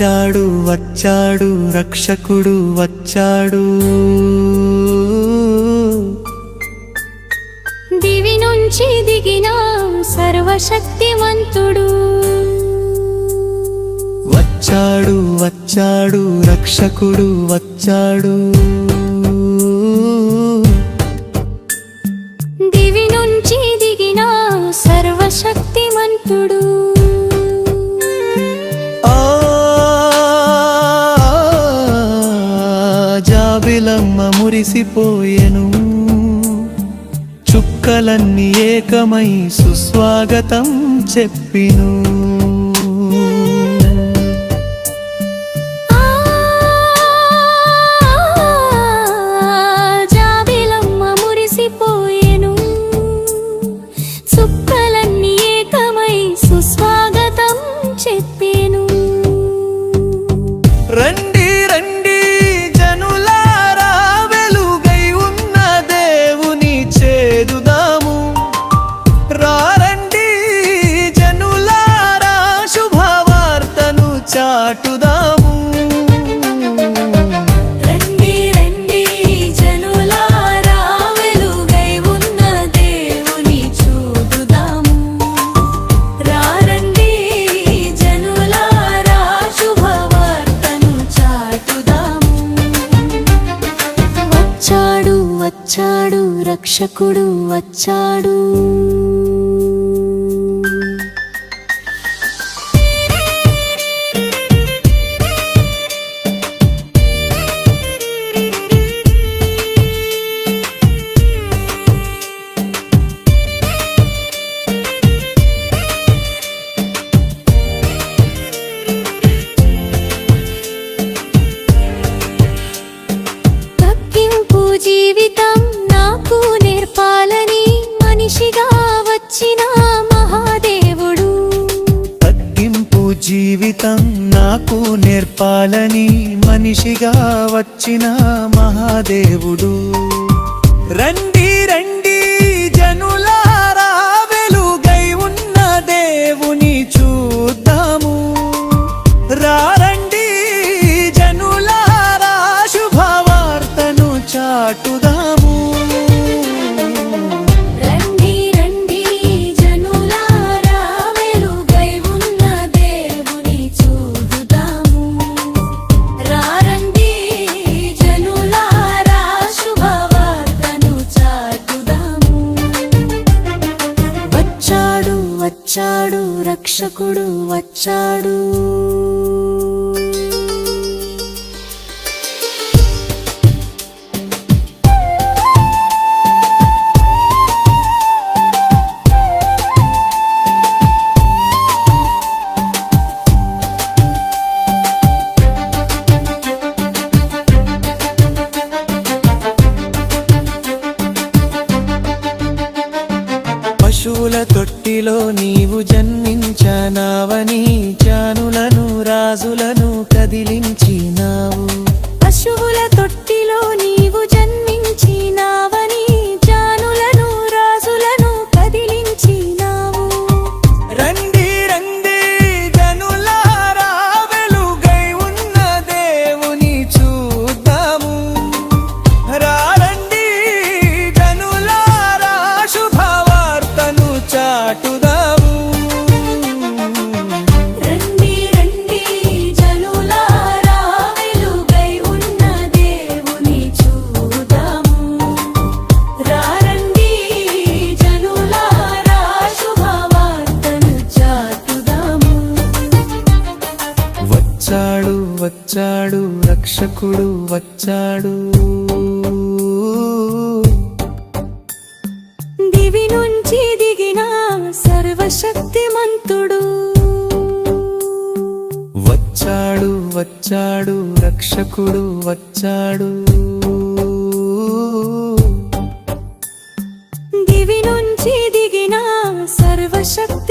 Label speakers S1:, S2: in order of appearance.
S1: వచ్చాడు వచ్చాడు రక్షకుడు వచ్చాడు.
S2: దివి నుంచి దిగిన సర్వశక్తిమంతుడు
S1: వచ్చాడు వచ్చాడు రక్షకుడు వచ్చాడు. మురిసిపోయెను. చుక్కలన్నీ ఏకమై సుస్వాగతం చెప్పిను.
S2: ఆ జాబిలమ్మ మురిసిపోయెను. చుక్కలన్నీ ఏకమై సుస్వాగతం చెప్పెను.
S1: రండి చాటుదాము
S2: రండి రండి జనులారా వెలుగై ఉన్న దేవుని చూడుదాము రారండి జనులారా శుభవార్తను చాటుదాము. వచ్చాడు వచ్చాడు రక్షకుడు వచ్చాడు. జీవితం నాకు నేర్పాలని మనిషిగా వచ్చిన మహాదేవుడు.
S1: రండి రండి జనులారా వెలుగై ఉన్న దేవుని చూద్దాము. రారండి జనులారా శుభవార్తను
S2: చాటుదా వచ్చాడు రక్షకుడు వచ్చాడు.
S1: పశువుల తొట్టిలో నీవు జన్మించనావని జానులను రాజులను కదిలించినావు. రక్షకుడు వచ్చాడు.
S2: దివి నుంచి దిగిన సర్వశక్తిమంతుడు.
S1: వచ్చాడు వచ్చాడు రక్షకుడు వచ్చాడు.
S2: దివి నుంచి దిగిన సర్వశక్తి